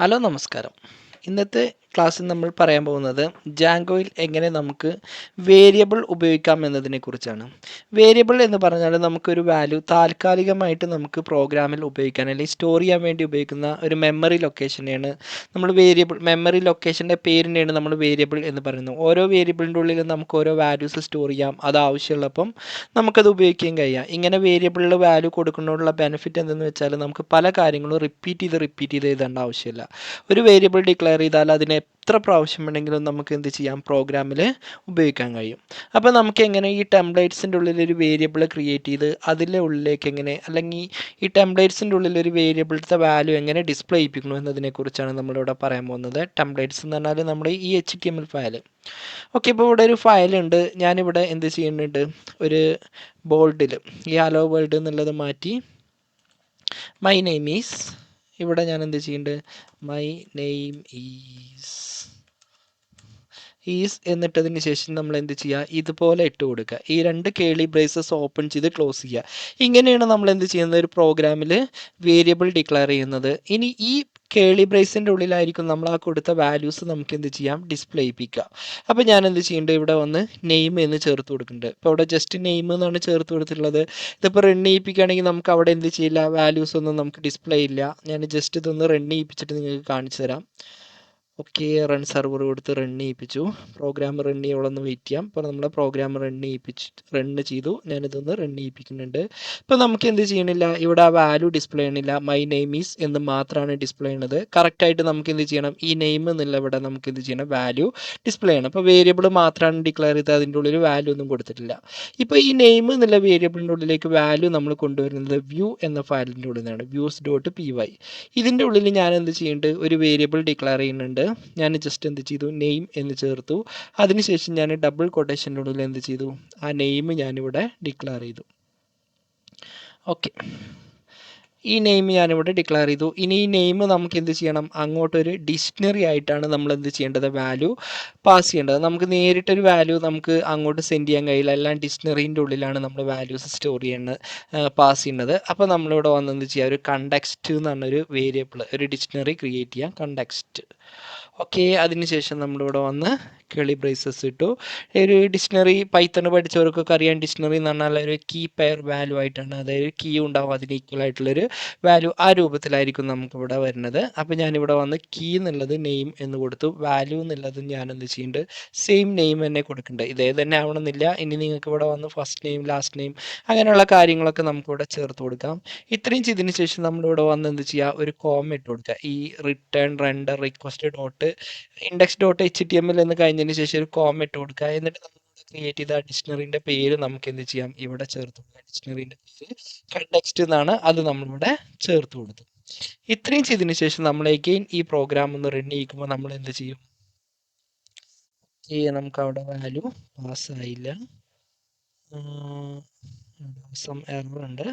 Hello നമസ്കാരം. ഇന്നത്തെ ക്ലാസ്സിൽ നമ്മൾ പറയാൻ പോകുന്നത് ജാങ്കോയിൽ എങ്ങനെ നമുക്ക് വേരിയബിൾ ഉപയോഗിക്കാം എന്നതിനെ കുറിച്ചാണ്. വേരിയബിൾ എന്ന് പറഞ്ഞാൽ നമുക്കൊരു വാല്യൂ താൽക്കാലികമായിട്ട് നമുക്ക് പ്രോഗ്രാമിൽ ഉപയോഗിക്കാൻ അല്ലെങ്കിൽ സ്റ്റോർ ചെയ്യാൻ വേണ്ടി ഉപയോഗിക്കുന്ന ഒരു മെമ്മറി ലൊക്കേഷനെയാണ് നമ്മൾ വേരിയബിൾ മെമ്മറി ലൊക്കേഷന്റെ പേരിനെയാണ് നമ്മൾ വേരിയബിൾ എന്ന് പറയുന്നത്. ഓരോ വേരിയബിളിന്റെ ഉള്ളിൽ നമുക്ക് ഓരോ വാല്യൂസ് സ്റ്റോർ ചെയ്യാം. അത് ആവശ്യമുള്ളപ്പം നമുക്കത് ഉപയോഗിക്കുകയും കഴിയാം ഇങ്ങനെ വേരിയബിളിൽ വാല്യൂ കൊടുക്കുന്നതിനുള്ള ബെനിഫിറ്റ് എന്തെന്ന് വെച്ചാൽ നമുക്ക് പല കാര്യങ്ങളും റിപ്പീറ്റ് ചെയ്ത് റിപ്പീറ്റ് ചെയ്ത് എഴുതേണ്ട ആവശ്യമില്ല. ഒരു വേരിയബിൾ ഡിക്ലെയർ ചെയ്താൽ അതിനെ എത്ര പ്രാവശ്യം വേണമെങ്കിലും നമുക്ക് എന്ത് ചെയ്യാം? പ്രോഗ്രാമിൽ ഉപയോഗിക്കാൻ കഴിയും. അപ്പോൾ നമുക്ക് എങ്ങനെ ഈ ടെംപ്ലേറ്റ്സിന്റെ ഉള്ളിൽ ഒരു വേരിയബിൾ ക്രിയേറ്റ് ചെയ്ത് അതിന്റെ ഉള്ളിലേക്ക് എങ്ങനെ അല്ലെങ്കിൽ ഈ ടെംപ്ലേറ്റ്സിന്റെ ഉള്ളിൽ ഒരു വാല്യൂ എങ്ങനെ ഡിസ്പ്ലേ ചെയ്യിപ്പിക്കണം എന്നതിനെക്കുറിച്ചാണ് നമ്മളിവിടെ പറയാൻ പോകുന്നത്. ടെംപ്ലേറ്റ്സ് എന്ന് പറഞ്ഞാൽ നമ്മുടെ ഈ H T M L file okay ഇപ്പോൾ ഇവിടെ ഒരു ഫയലുണ്ട് ഞാനിവിടെ എന്ത് ചെയ്യുന്നുണ്ട്? ഒരു ബോൾഡിൽ ഈ ഹലോ വേൾഡ് എന്നുള്ളത് മാറ്റി. മൈ നെയിം ഈസ് ഇവിടെ ഞാൻ എന്ത് ചെയ്യുന്നുണ്ട്? മൈ നെയിം ഈസ് ഈസ് എന്നിട്ടതിന് ശേഷം നമ്മൾ എന്ത് ചെയ്യുക? ഇതുപോലെ ഇട്ട് കൊടുക്കുക. ഈ രണ്ട് കേളി ബ്രേസസ് ഓപ്പൺ ചെയ്ത് ക്ലോസ് ചെയ്യുക. ഇങ്ങനെയാണ് നമ്മൾ എന്ത് ചെയ്യുന്നത്? ഒരു പ്രോഗ്രാമിൽ വേരിയബിൾ ഡിക്ലെയർ ചെയ്യുന്നത്. ഇനി ഈ കേളി ബ്രേസിന്റെ ഉള്ളിലായിരിക്കും നമ്മൾ ആ കൊടുത്ത വാല്യൂസ് നമുക്ക് എന്ത് ചെയ്യാം? ഡിസ്പ്ലേ ചെയ്യിപ്പിക്കുക അപ്പോൾ ഞാൻ എന്ത് ചെയ്യേണ്ടത് ഇവിടെ വന്ന് നെയിം എന്ന് ചേർത്ത് കൊടുക്കുന്നുണ്ട് ഇപ്പോൾ അവിടെ ജസ്റ്റ് നെയിം എന്നാണ് ചേർത്ത് കൊടുത്തിട്ടുള്ളത്. ഇതിപ്പോൾ റൺ ചെയ്യിപ്പിക്കുകയാണെങ്കിൽ നമുക്ക് അവിടെ എന്ത് ചെയ്യില്ല? വാല്യൂസ് ഒന്നും നമുക്ക് ഡിസ്പ്ലേ ഇല്ല. ഞാൻ ജസ്റ്റ് ഇതൊന്ന് റൺ ചെയ്യിപ്പിച്ചിട്ട് നിങ്ങൾക്ക് കാണിച്ചു തരാം. ഓക്കെ റൺ സെർവർ കൊടുത്ത് റൺ ചെയ്യിപ്പിച്ചു. പ്രോഗ്രാം റൺ ചെയ്യോളൊന്ന് വെയിറ്റ് ചെയ്യാം. അപ്പോൾ നമ്മൾ പ്രോഗ്രാം റൺ ചെയ്യിപ്പിച്ച് റൺ ചെയ്തു. ഞാനിതൊന്ന് റൺ ചെയ്യിപ്പിക്കുന്നുണ്ട്. ഇപ്പോൾ നമുക്ക് എന്ത് ചെയ്യണില്ല? ഇവിടെ ആ വാല്യൂ ഡിസ്പ്ലേ ചെയ്യണില്ല. മൈ നെയിം ഈസ് എന്ന് മാത്രമാണ് ഡിസ്പ്ലേ ചെയ്യണത്. കറക്റ്റായിട്ട് നമുക്ക് എന്ത് ചെയ്യണം? ഈ നെയിം എന്നുള്ള ഇവിടെ നമുക്ക് എന്ത് ചെയ്യണം? വാല്യൂ ഡിസ്പ്ലേ ചെയ്യണം. അപ്പോൾ വേരിയബിൾ മാത്രമാണ് ഡിക്ലെയർ ചെയ്തത്. അതിന്റെ ഉള്ളിൽ വാല്യൂ ഒന്നും കൊടുത്തിട്ടില്ല. ഇപ്പോൾ ഈ നെയിം എന്നുള്ള വേരിയബിളിന്റെ ഉള്ളിലേക്ക് വാല്യൂ നമ്മൾ കൊണ്ടുവരുന്നത് വ്യൂ എന്ന ഫയലിന്റെ ഉള്ളിൽ നിന്നാണ്. വ്യൂസ് ഡോട്ട് പി വൈ ഇതിന്റെ ഉള്ളിൽ ഞാൻ എന്ത് ചെയ്യുന്നുണ്ട് ഒരു വേരിയബിൾ ഡിക്ലെയർ ചെയ്യുന്നുണ്ട്. ഞാൻ ജസ്റ്റ് എന്ത് ചെയ്തു? നെയിം എന്ന് ചേർത്തു. അതിനുശേഷം ഞാൻ ഡബിൾ കൊട്ടേഷന്റെ ഉള്ളിൽ എന്ത് ചെയ്തു? ആ നെയിം ഞാനിവിടെ ഡിക്ലെയർ ചെയ്തു. ഓക്കെ ഈ നെയിം ഞാനിവിടെ ഡിക്ലെയർ ചെയ്തു. ഇനി ഈ നെയിം നമുക്ക് എന്ത് ചെയ്യണം? അങ്ങോട്ടൊരു ഡിക്ഷണറി ആയിട്ടാണ് നമ്മൾ എന്ത് ചെയ്യേണ്ടത്? വാല്യൂ പാസ് ചെയ്യേണ്ടത്. നമുക്ക് നേരിട്ടൊരു വാല്യൂ നമുക്ക് അങ്ങോട്ട് സെൻഡ് ചെയ്യാൻ കഴിയില്ല. എല്ലാം ഡിക്ഷണറീന്റെ ഉള്ളിലാണ് നമ്മൾ വാല്യൂസ് സ്റ്റോർ ചെയ്യുന്നത് പാസ് ചെയ്യുന്നത്. അപ്പോൾ നമ്മളിവിടെ വന്ന് എന്ത് ചെയ്യുക? ഒരു കണ്ടക്സ്റ്റ് എന്ന് പറഞ്ഞൊരു വേരിയബിൾ ഒരു ഡിക്ഷണറി ക്രിയേറ്റ് ചെയ്യാം. കണ്ടക്സ്റ്റ് ഓക്കെ അതിനുശേഷം നമ്മളിവിടെ വന്ന് കേളി ബ്രേസസ് ഇട്ടു. ഒരു ഡിക്ഷണറി പൈത്തൺ പഠിച്ചവർക്കൊക്കെ അറിയാൻ ഡിക്ഷണറി എന്ന് പറഞ്ഞാൽ ഒരു കീ പെയർ വാല്യൂ ആയിട്ടാണ്. അതായത് കീ ഉണ്ടാവും. അതിന് ഈക്വൽ ആയിട്ടുള്ളൊരു വാല്യൂ ആ രൂപത്തിലായിരിക്കും നമുക്കിവിടെ വരുന്നത്. അപ്പോൾ ഞാനിവിടെ വന്ന് കീ എന്നുള്ളത് നെയിം എന്ന് കൊടുത്തു. വാല്യൂ എന്നുള്ളത് ഞാൻ എന്ത് ചെയ്യുന്നുണ്ട് സെയിം നെയിം തന്നെ കൊടുക്കുന്നുണ്ട് ഇതേ തന്നെ ആവണമെന്നില്ല. ഇനി നിങ്ങൾക്ക് ഇവിടെ വന്ന് ഫസ്റ്റ് നെയിം ലാസ്റ്റ് നെയിം അങ്ങനെയുള്ള കാര്യങ്ങളൊക്കെ നമുക്കിവിടെ ചേർത്ത് കൊടുക്കാം. ഇത്രയും ചെയ്തതിന് ശേഷം നമ്മളിവിടെ വന്ന് എന്ത് ചെയ്യുക? ഒരു കോമ ഇട്ട് കൊടുക്കുക. ഈ return render request dot index dot H T M L എന്ന് കഴിഞ്ഞതിന് ശേഷം ഒരു കോമ ഇട്ട് കൊടുക്കുക. എന്നിട്ട് നമ്മൾ ക്രിയേറ്റ് ചെയ്ത ഡിക്ഷണറിന്റെ പേര് നമുക്ക് എന്ത് ചെയ്യാം? ഇവിടെ ചേർത്ത് കൊടുക്കുക ഡിക്ഷണറിന്റെ പേര് കണ്ടെക്സ്റ്റ് എന്നാണ് അത് നമ്മളിവിടെ ചേർത്ത് കൊടുത്തു ഇത്രയും ചെയ്തതിന് ശേഷം നമ്മൾ എഗെയിൻ ഈ പ്രോഗ്രാം ഒന്ന് റൺ ചെയ്യിക്കുമ്പോൾ നമ്മൾ എന്ത് ചെയ്യും? നമുക്ക് അവിടെ വാല്യൂ പാസ്സായില്ല സം എറർ ഉണ്ട്.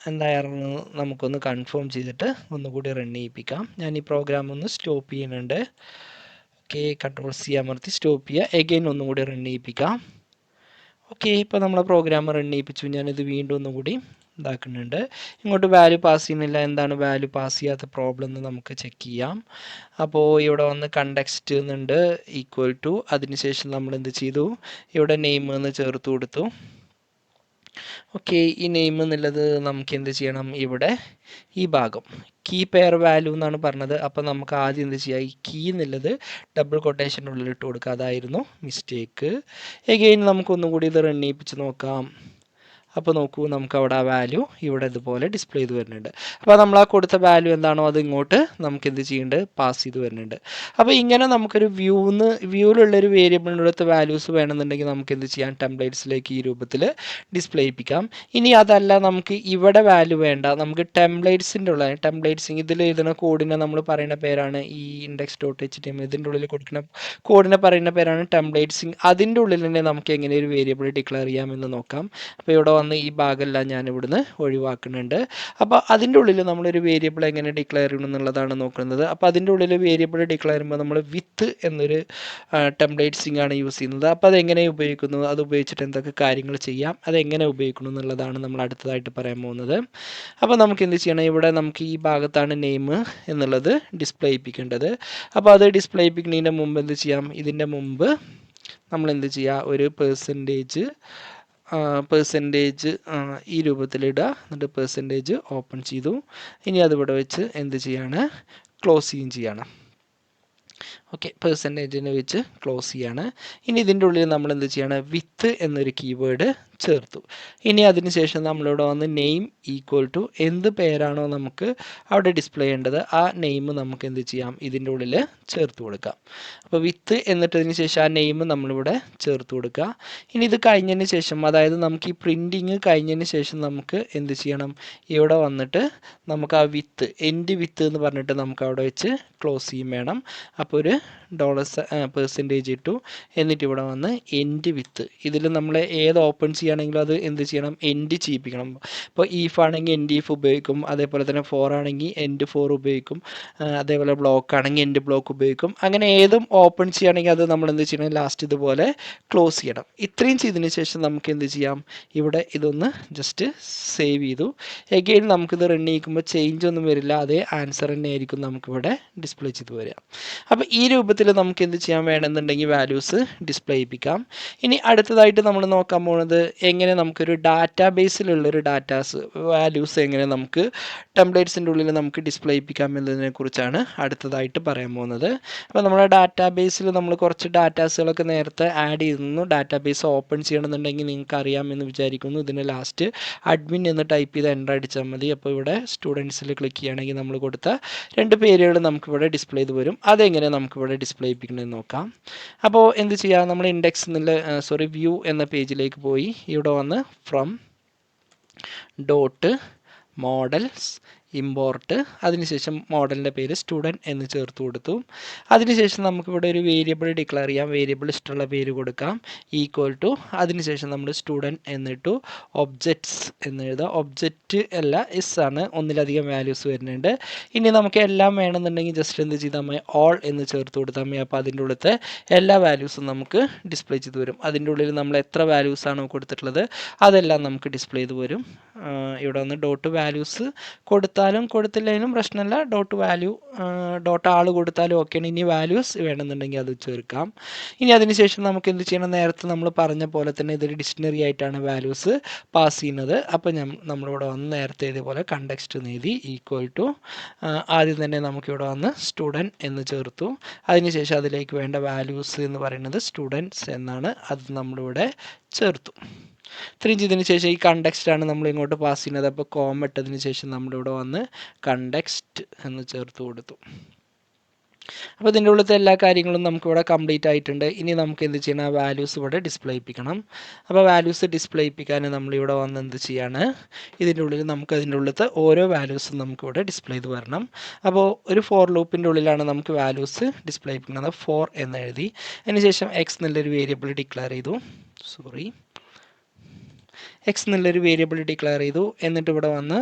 എന്തായിരുന്നു നമുക്കൊന്ന് കൺഫേം ചെയ്തിട്ട് ഒന്നുകൂടി റൺ ചെയ്യിപ്പിക്കാം. ഞാൻ ഈ പ്രോഗ്രാം ഒന്ന് സ്റ്റോപ്പ് ചെയ്യുന്നുണ്ട്. ഓക്കെ കൺട്രോൾ സി അമർത്തി സ്റ്റോപ്പ് ചെയ്യുക. എഗെയിൻ ഒന്നുകൂടി റൺ ചെയ്യിപ്പിക്കാം. ഓക്കെ ഇപ്പോൾ നമ്മളെ പ്രോഗ്രാം റൺ ചെയ്യിപ്പിച്ചു. ഞാനിത് വീണ്ടും ഒന്നുകൂടി ഇതാക്കുന്നുണ്ട്. ഇങ്ങോട്ട് വാല്യൂ പാസ് ചെയ്യുന്നില്ല. എന്താണ് വാല്യൂ പാസ് ചെയ്യാത്ത പ്രോബ്ലം എന്ന് നമുക്ക് ചെക്ക് ചെയ്യാം. അപ്പോൾ ഇവിടെ വന്ന് കണ്ടക്സ്റ്റ് എന്നുണ്ട് ഈക്വൽ ടു അതിനുശേഷം നമ്മൾ എന്ത് ചെയ്തു? ഇവിടെ നെയിം എന്ന് ചേർത്ത് കൊടുത്തു. ഓക്കെ ഈ നെയിം എന്നുള്ളത് നമുക്ക് എന്ത് ചെയ്യണം? ഇവിടെ ഈ ഭാഗം. കീ പെയർ വാല്യൂ എന്നാണ് പറഞ്ഞത്. അപ്പോൾ നമുക്ക് ആദ്യം എന്ത് ചെയ്യുക ഈ കീ എന്നുള്ളത് ഡബിൾ കൊട്ടേഷന്റെ ഉള്ളിൽ ഇട്ട് കൊടുക്കുക. അതായിരുന്നു മിസ്റ്റേക്ക് എഗെയിൻ നമുക്കൊന്നും കൂടി ഇത് റൺ ചെയ്യിപ്പിച്ച് നോക്കാം. അപ്പോൾ നോക്കൂ നമുക്ക് അവിടെ ആ വാല്യൂ ഇവിടെ ഇതുപോലെ ഡിസ്പ്ലേ ചെയ്ത് വരുന്നുണ്ട്. അപ്പോൾ നമ്മൾ ആ കൊടുത്ത വാല്യൂ എന്താണോ അത് ഇങ്ങോട്ട് നമുക്ക് എന്ത് ചെയ്യേണ്ടത് പാസ് ചെയ്ത് വരുന്നുണ്ട്. അപ്പോൾ ഇങ്ങനെ നമുക്കൊരു വ്യൂന്ന് വ്യൂവിലുള്ളൊരു വേരിയബിളിനടുത്ത് വാല്യൂസ് വേണമെന്നുണ്ടെങ്കിൽ നമുക്ക് എന്ത് ചെയ്യാം? ടെംപ്ലേറ്റ്സിലേക്ക് ഈ രൂപത്തിൽ ഡിസ്പ്ലേ ചെയ്യിപ്പിക്കാം. ഇനി അതല്ല നമുക്ക് ഇവിടെ വാല്യൂ വേണ്ട. നമുക്ക് ടെംപ്ലേറ്റ്സിന്റെ ഉള്ള ടെംപ്ലേറ്റ്സ് ഇതിൽ എഴുതുന്ന കോഡിനെ നമ്മൾ പറയുന്ന പേരാണ് ഈ index dot H T M ഇതിന്റെ ഉള്ളിൽ കൊടുക്കുന്ന കോഡിനെ പറയുന്ന പേരാണ് ടെംപ്ലേറ്റ്സിങ് അതിന്റെ ഉള്ളിൽ തന്നെ നമുക്ക് എങ്ങനെ ഒരു വേരിയബിൾ ഡിക്ലെയർ ചെയ്യാമെന്ന് നോക്കാം. അപ്പോൾ ഇവിടെ വന്ന് ഈ ഭാഗമെല്ലാം ഞാൻ ഇവിടുന്ന് ഒഴിവാക്കുന്നുണ്ട്. അപ്പോൾ അതിന്റെ ഉള്ളിൽ നമ്മളൊരു വേരിയബിൾ എങ്ങനെ ഡിക്ലെയർ ചെയ്യണം എന്നുള്ളതാണ് നോക്കുന്നത്. അപ്പോൾ അതിന്റെ ഉള്ളിൽ വേരിയബിൾ ഡിക്ലെയർ ചെയ്യുമ്പോൾ നമ്മൾ വിത്ത് എന്നൊരു ടെംപ്ലേറ്റ്സിങ് ആണ് യൂസ് ചെയ്യുന്നത്. അപ്പോൾ അതെങ്ങനെ ഉപയോഗിക്കുന്നത് അത് ഉപയോഗിച്ചിട്ട് എന്തൊക്കെ കാര്യങ്ങൾ ചെയ്യാം? അതെങ്ങനെ ഉപയോഗിക്കണം എന്നുള്ളതാണ് നമ്മൾ അടുത്തതായിട്ട് പറയാൻ പോകുന്നത്. അപ്പോൾ നമുക്ക് എന്ത് ചെയ്യണം? ഇവിടെ നമുക്ക് ഈ ഭാഗത്താണ് നെയിം എന്നുള്ളത് ഡിസ്പ്ലേ ചെയ്യിപ്പിക്കേണ്ടത്. അപ്പോൾ അത് ഡിസ്പ്ലേ ചെയ്യിപ്പിക്കുന്നതിന്റെ മുമ്പ് എന്ത് ചെയ്യാം? ഇതിന്റെ മുമ്പ് നമ്മൾ എന്ത് ചെയ്യുക? ഒരു പേഴ്സന്റേജ് പേഴ്സന്റേജ് ഈ രൂപത്തിലിടുക എന്നിട്ട് പെർസെന്റേജ് ഓപ്പൺ ചെയ്തു. ഇനി അതിവിടെ വെച്ച് എന്ത് ചെയ്യാണ്? ക്ലോസ് ചെയ്യുകയും ചെയ്യണം. ഓക്കെ പെർസെന്റേജിനെ വെച്ച് ക്ലോസ് ചെയ്യാണ്. ഇനി ഇതിന്റെ ഉള്ളിൽ നമ്മൾ എന്ത് ചെയ്യണം? വിത്ത് എന്നൊരു കീവേഡ് ചേർത്തു. ഇനി അതിനുശേഷം നമ്മളിവിടെ വന്ന് നെയിം ഈക്വൽ ടു എന്ത് പേരാണോ നമുക്ക് അവിടെ ഡിസ്പ്ലേ ചെയ്യേണ്ടത് ആ നെയിം നമുക്ക് എന്ത് ചെയ്യാം? ഇതിന്റെ ഉള്ളിൽ ചേർത്ത് കൊടുക്കാം. അപ്പോൾ വിത്ത് എന്നിട്ടതിന് ശേഷം ആ നെയിം നമ്മളിവിടെ ചേർത്ത് കൊടുക്കുക. ഇനി ഇത് കഴിഞ്ഞതിന് ശേഷം അതായത് നമുക്ക് ഈ പ്രിന്റിങ് കഴിഞ്ഞതിന് ശേഷം നമുക്ക് എന്ത് ചെയ്യണം? ഇവിടെ വന്നിട്ട് നമുക്ക് ആ വിത്ത് എൻഡ് വിത്ത് എന്ന് പറഞ്ഞിട്ട് നമുക്ക് അവിടെ വെച്ച് ക്ലോസ് ചെയ്യും വേണം. അപ്പോൾ ഒരു ഡോളർ പെർസെന്റേജ് ഇട്ടു. എന്നിട്ട് ഇവിടെ വന്ന് എൻഡ് വിത്ത് ഇതിൽ നമ്മൾ ഏത് ഓപ്പൺ ചെയ്യുകയാണെങ്കിലും അത് എന്ത് ചെയ്യണം? എൻഡ് ചെയ്യിപ്പിക്കണം. ഇപ്പോൾ ഇഫ് ആണെങ്കിൽ എൻഡ് ഇഫ് ഉപയോഗിക്കും. അതേപോലെ തന്നെ ഫോർ ആണെങ്കിൽ എൻഡ് ഫോർ ഉപയോഗിക്കും. അതേപോലെ ബ്ലോക്ക് ആണെങ്കിൽ എൻഡ് ബ്ലോക്ക് ഉപയോഗിക്കും. അങ്ങനെ ഏതും ഓപ്പൺ ചെയ്യുകയാണെങ്കിൽ അത് നമ്മൾ എന്ത് ചെയ്യണം? ലാസ്റ്റ് ഇതുപോലെ ക്ലോസ് ചെയ്യണം. ഇത്രയും ചെയ്തതിന് ശേഷം നമുക്ക് എന്ത് ചെയ്യാം? ഇവിടെ ഇതൊന്ന് ജസ്റ്റ് സേവ് ചെയ്തു. എഗെയിൻ നമുക്കിത് റൺ ചെയ്യിക്കുമ്പോൾ ചേഞ്ച് ഒന്നും വരില്ല. അതേ ആൻസർ തന്നെ ആയിരിക്കും നമുക്കിവിടെ ഡിസ്പ്ലേ ചെയ്ത് വരിക. അപ്പോൾ ഈ രൂപത്തിൽ നമുക്ക് എന്ത് ചെയ്യാൻ വേണമെന്നുണ്ടെങ്കിൽ വാല്യൂസ് ഡിസ്പ്ലേ ചെയ്യിപ്പിക്കാം. ഇനി അടുത്തതായിട്ട് നമ്മൾ നോക്കാൻ പോകുന്നത് എങ്ങനെ നമുക്കൊരു ഡാറ്റാ ബേസിലുള്ളൊരു ഡാറ്റാസ് വാല്യൂസ് എങ്ങനെ നമുക്ക് ടെംപ്ലേറ്റ്സിന്റെ ഉള്ളിൽ നമുക്ക് ഡിസ്പ്ലേ ചെയ്യിപ്പിക്കാം എന്നതിനെ കുറിച്ചാണ് അടുത്തതായിട്ട് പറയാൻ പോകുന്നത്. അപ്പോൾ നമ്മുടെ ഡാറ്റാ ബേസിൽ നമ്മൾ കുറച്ച് ഡാറ്റാസുകളൊക്കെ നേരത്തെ ആഡ് ചെയ്തിരുന്നു. ഡാറ്റാ ബേസ് ഓപ്പൺ ചെയ്യണമെന്നുണ്ടെങ്കിൽ നിങ്ങൾക്ക് അറിയാമെന്ന് വിചാരിക്കുന്നു. ഇതിന് ലാസ്റ്റ് അഡ്മിൻ എന്ന് ടൈപ്പ് ചെയ്ത് എന്റർ അടിച്ചാൽ മതി. അപ്പോൾ ഇവിടെ സ്റ്റുഡൻസിൽ ക്ലിക്ക് ചെയ്യുകയാണെങ്കിൽ നമ്മൾ കൊടുത്ത രണ്ട് പേരുകൾ നമുക്കിവിടെ ഡിസ്പ്ലേ ചെയ്ത് വരും. അതെങ്ങനെ നമുക്കിവിടെ ഡിസ്പ്ലേ ചെയ്യിപ്പിക്കണമെന്ന് നോക്കാം. അപ്പോൾ എന്ത് ചെയ്യാം? നമ്മൾ ഇൻഡെക്സ് എന്നുള്ള സോറി വ്യൂ എന്ന പേജിലേക്ക് പോയി. ഇവിടെ വന്ന് ഫ്രം ഡോട്ട് മോഡൽസ് ഇമ്പോർട്ട് അതിനുശേഷം മോഡലിന്റെ പേര് സ്റ്റുഡന്റ് എന്ന് ചേർത്ത് കൊടുത്തു. അതിനുശേഷം നമുക്കിവിടെ ഒരു വേരിയബിൾ ഡിക്ലെയർ ചെയ്യാം. വേരിയബിൾ ഇഷ്ടമുള്ള പേര് കൊടുക്കാം. ഈക്വൽ ടു അതിനുശേഷം നമ്മൾ സ്റ്റുഡന്റ് എന്നിട്ടു ഒബ്ജക്ട്സ് എന്ന് എഴുതാം. ഒബ്ജക്റ്റ് അല്ല ഇസ് ആണ്. ഒന്നിലധികം വാല്യൂസ് വരുന്നുണ്ട്. ഇനി നമുക്ക് എല്ലാം വേണമെന്നുണ്ടെങ്കിൽ ജസ്റ്റ് എന്ത് ചെയ്താൽ മതി? ഓൾ എന്ന് ചേർത്ത് കൊടുത്താൽ മതി. അപ്പോൾ അതിന്റെ ഉള്ളിലത്തെ എല്ലാ വാല്യൂസും നമുക്ക് ഡിസ്പ്ലേ ചെയ്ത് വരും. അതിന്റെ ഉള്ളിൽ നമ്മൾ എത്ര വാല്യൂസാണോ കൊടുത്തിട്ടുള്ളത് അതെല്ലാം നമുക്ക് ഡിസ്പ്ലേ ചെയ്ത് വരും. ഇവിടെ വന്ന് ഡോട്ട് വാല്യൂസ് കൊടുത്താലും കൊടുത്തില്ലെങ്കിലും പ്രശ്നമില്ല ഡോട്ട് വാല്യൂ ഡോട്ട് ആൾ കൊടുത്താലും ഓക്കെയാണ് ഇനി വാല്യൂസ് വേണമെന്നുണ്ടെങ്കിൽ അത് ചേർക്കാം. ഇനി അതിനുശേഷം നമുക്ക് എന്ത് ചെയ്യണം? നേരത്തെ നമ്മൾ പറഞ്ഞ പോലെ തന്നെ ഇതൊരു ഡിക്ഷണറി ആയിട്ടാണ് വാല്യൂസ് പാസ് ചെയ്യുന്നത്. അപ്പോൾ ഞാൻ നമ്മളിവിടെ വന്ന് നേരത്തെ ഇതേപോലെ കണ്ടക്സ്റ്റ് എഴുതി ഈക്വൽ ടു ആദ്യം തന്നെ നമുക്കിവിടെ വന്ന് സ്റ്റുഡന്റ് എന്ന് ചേർത്തു. അതിനുശേഷം അതിലേക്ക് വേണ്ട വാല്യൂസ് എന്ന് പറയുന്നത് സ്റ്റുഡൻസ് എന്നാണ്. അത് നമ്മളിവിടെ ചേർത്തു. ഇത്രയും ചെയ്തതിന് ശേഷം ഈ കണ്ടക്സ്റ്റ് ആണ് നമ്മൾ ഇങ്ങോട്ട് പാസ് ചെയ്യുന്നത്. അപ്പോൾ കോം ഇട്ടതിന് ശേഷം നമ്മളിവിടെ വന്ന് കണ്ടക്സ്റ്റ് എന്ന് ചേർത്ത് കൊടുത്തു. അപ്പോൾ ഇതിന്റെ ഉള്ളത്തെ എല്ലാ കാര്യങ്ങളും നമുക്കിവിടെ കംപ്ലീറ്റ് ആയിട്ടുണ്ട്. ഇനി നമുക്ക് എന്ത് ചെയ്യണം? വാല്യൂസ് ഇവിടെ ഡിസ്പ്ലേ ചെയ്യിപ്പിക്കണം അപ്പോൾ വാല്യൂസ് ഡിസ്പ്ലേ ചെയ്യിപ്പിക്കാൻ നമ്മളിവിടെ വന്ന് എന്ത് ചെയ്യാണ്? ഇതിന്റെ ഉള്ളിൽ നമുക്ക് അതിന്റെ ഉള്ളിലത്തെ ഓരോ വാല്യൂസും നമുക്കിവിടെ ഡിസ്പ്ലേ ചെയ്ത് വരണം. അപ്പോൾ ഒരു ഫോർ ലൂപ്പിന്റെ ഉള്ളിലാണ് നമുക്ക് വാല്യൂസ് ഡിസ്പ്ലേ ചെയ്യിപ്പിക്കുന്നത് ഫോർ എന്ന് എഴുതി. അതിനുശേഷം എക്സ് എന്നുള്ളൊരു വേരിയബിൾ ഡിക്ലെയർ ചെയ്തു. സോറി എക്സ് എന്നുള്ളൊരു വേരിയബിൾ ഡിക്ലെയർ ചെയ്തു. എന്നിട്ട് ഇവിടെ വന്ന്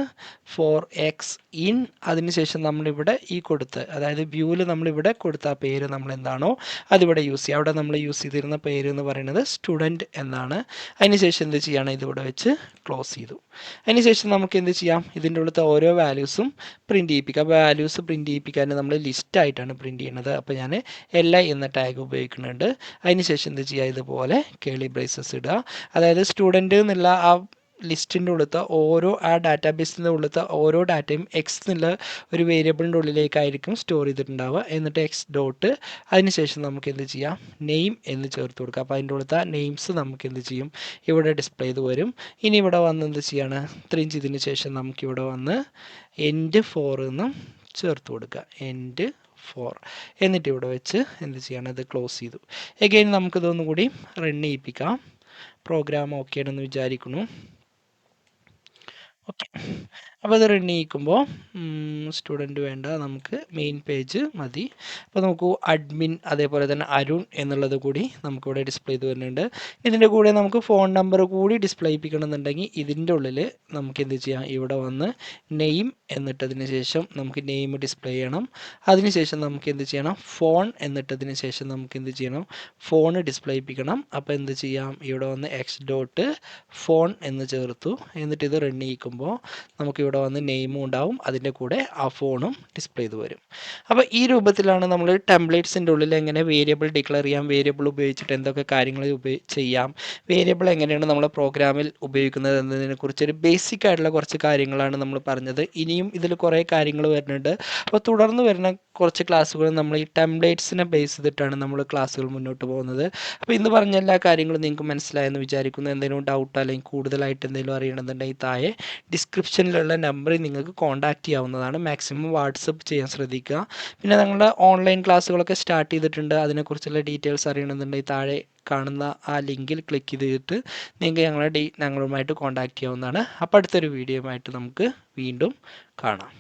ഫോർ എക്സ് ഇൻ അതിനുശേഷം നമ്മളിവിടെ ഈ കൊടുത്ത് അതായത് വ്യൂവിൽ നമ്മളിവിടെ കൊടുത്ത ആ പേര് നമ്മൾ എന്താണോ അതിവിടെ യൂസ് ചെയ്യുക. അവിടെ നമ്മൾ യൂസ് ചെയ്തിരുന്ന പേര് എന്ന് പറയുന്നത് സ്റ്റുഡന്റ് എന്നാണ്. അതിനുശേഷം എന്ത് ചെയ്യുകയാണ് ഇതിവിടെ വെച്ച് ക്ലോസ് ചെയ്തു. അതിനുശേഷം നമുക്ക് എന്ത് ചെയ്യാം? ഇതിന്റെ ഉള്ളത്തെ ഓരോ വാല്യൂസും പ്രിന്റ് ചെയ്യിപ്പിക്കാം. അപ്പോൾ വാല്യൂസ് പ്രിന്റ് ചെയ്യിപ്പിക്കാൻ നമ്മൾ ലിസ്റ്റ് ആയിട്ടാണ് പ്രിന്റ് ചെയ്യുന്നത്. അപ്പോൾ ഞാൻ എൽ എന്ന ടാഗ് ഉപയോഗിക്കുന്നുണ്ട്. അതിനുശേഷം എന്ത് ചെയ്യുക? ഇതുപോലെ കേളി ബ്രേസസ് ഇടുക. അതായത് സ്റ്റുഡന്റ് എന്നുള്ള ആ ലിസ്റ്റിന്റെ ഉള്ളത്തെ ഓരോ ആ ഡാറ്റാബേസിന്റെ ഉള്ളത്തെ ഓരോ ഡാറ്റയും എക്സ് എന്നുള്ള ഒരു വേരിയബിളിന്റെ ഉള്ളിലേക്കായിരിക്കും സ്റ്റോർ ചെയ്തിട്ടുണ്ടാവുക. എന്നിട്ട് എക്സ് ഡോട്ട് അതിനുശേഷം നമുക്ക് എന്ത് ചെയ്യാം? നെയിം എന്ന് ചേർത്ത് കൊടുക്കുക. അപ്പോൾ അതിന്റെ ഉള്ളത്തെ നെയിംസ് നമുക്ക് എന്ത് ചെയ്യും? ഇവിടെ ഡിസ്പ്ലേ ചെയ്ത് വരും. ഇനി ഇവിടെ വന്ന് എന്ത് ചെയ്യാണ്? ഇത്രയും ചെയ്തതിന് ശേഷം നമുക്കിവിടെ വന്ന് എൻഡ് ഫോർ എന്നും ചേർത്ത് കൊടുക്കുക. എൻഡ് ഫോർ എന്നിട്ട് ഇവിടെ വെച്ച് എന്ത് ചെയ്യണം? ഇത് ക്ലോസ് ചെയ്തു. എഗെയിൻ നമുക്കിതൊന്നും കൂടി റൺ ചെയ്യിപ്പിക്കാം. പ്രോഗ്രാം ഓക്കെ ആണെന്ന് വിചാരിക്കുന്നു. ഓക്കെ അപ്പോൾ ഇത് റൺ ചെയ്യിക്കുമ്പോൾ സ്റ്റുഡന്റ് വേണ്ട നമുക്ക് മെയിൻ പേജ് മതി. അപ്പോൾ നമുക്ക് അഡ്മിൻ അതേപോലെ തന്നെ അരുൺ എന്നുള്ളത് കൂടി നമുക്കിവിടെ ഡിസ്പ്ലേ ചെയ്ത് വരുന്നുണ്ട്. ഇതിന്റെ കൂടെ നമുക്ക് ഫോൺ നമ്പർ കൂടി ഡിസ്പ്ലേ ചെയ്യിപ്പിക്കണം എന്നുണ്ടെങ്കിൽ ഇതിന്റെ ഉള്ളിൽ നമുക്ക് എന്ത് ചെയ്യാം? ഇവിടെ വന്ന് നെയിം എന്നിട്ടതിന് ശേഷം നമുക്ക് നെയിം ഡിസ്പ്ലേ ചെയ്യണം. അതിനുശേഷം നമുക്ക് എന്ത് ചെയ്യണം? ഫോൺ എന്നിട്ടതിന് ശേഷം നമുക്ക് എന്ത് ചെയ്യണം? ഫോൺ ഡിസ്പ്ലേ ചെയ്യിപ്പിക്കണം. അപ്പോൾ എന്ത് ചെയ്യാം? ഇവിടെ വന്ന് എക്സ് ഡോട്ട് ഫോൺ എന്ന് ചേർത്തു. എന്നിട്ട് ഇത് റൺ ചെയ്യിക്കുമ്പോൾ നമുക്ക് ഇവിടെ വന്ന് നെയിമും ഉണ്ടാവും. അതിന്റെ കൂടെ ആ ഫോണും ഡിസ്പ്ലേ ചെയ്ത് വരും. അപ്പോൾ ഈ രൂപത്തിലാണ് നമ്മൾ ടെംപ്ലേറ്റ്സിന്റെ ഉള്ളിൽ എങ്ങനെ വേരിയബിൾ ഡിക്ലെയർ ചെയ്യാം വേരിയബിൾ ഉപയോഗിച്ചിട്ട് എന്തൊക്കെ കാര്യങ്ങൾ ചെയ്യാം വേരിയബിൾ എങ്ങനെയാണ് നമ്മൾ പ്രോഗ്രാമിൽ ഉപയോഗിക്കുന്നത് എന്നതിനെക്കുറിച്ച് ഒരു ബേസിക് ആയിട്ടുള്ള കുറച്ച് കാര്യങ്ങളാണ് നമ്മൾ പറഞ്ഞത്. ഇനിയും ഇതിൽ കുറേ കാര്യങ്ങൾ വരുന്നുണ്ട്. അപ്പോൾ തുടർന്ന് വരുന്ന കുറച്ച് ക്ലാസ്സുകൾ നമ്മൾ ഈ ടെംപ്ലേറ്റ്സിനെ ബേസ് ചെയ്തിട്ടാണ് നമ്മൾ ക്ലാസ്സുകൾ മുന്നോട്ട് പോകുന്നത്. അപ്പോൾ ഇന്ന് പറഞ്ഞ എല്ലാ കാര്യങ്ങളും നിങ്ങൾക്ക് മനസ്സിലായെന്ന് വിചാരിക്കുന്നു. എന്തെങ്കിലും ഡൗട്ട് അല്ലെങ്കിൽ കൂടുതലായിട്ട് എന്തെങ്കിലും അറിയണമെന്നുണ്ടെങ്കിൽ താഴെ ഡിസ്ക്രിപ്ഷനിലുള്ള നമ്പറിൽ നിങ്ങൾക്ക് കോൺടാക്റ്റ് ചെയ്യാവുന്നതാണ്. മാക്സിമം വാട്സപ്പ് ചെയ്യാൻ ശ്രദ്ധിക്കുക. പിന്നെ ഞങ്ങളുടെ ഓൺലൈൻ ക്ലാസ്സുകളൊക്കെ സ്റ്റാർട്ട് ചെയ്തിട്ടുണ്ട്. അതിനെക്കുറിച്ചുള്ള ഡീറ്റെയിൽസ് അറിയണമെന്നുണ്ടെങ്കിൽ താഴെ കാണുന്ന ആ ലിങ്കിൽ ക്ലിക്ക് ചെയ്തിട്ട് നിങ്ങൾക്ക് ഞങ്ങളുടെ ഡീ ഞങ്ങളുമായിട്ട് കോൺടാക്റ്റ് ചെയ്യാവുന്നതാണ്. അപ്പോൾ അടുത്തൊരു വീഡിയോ ആയിട്ട് നമുക്ക് വീണ്ടും കാണാം.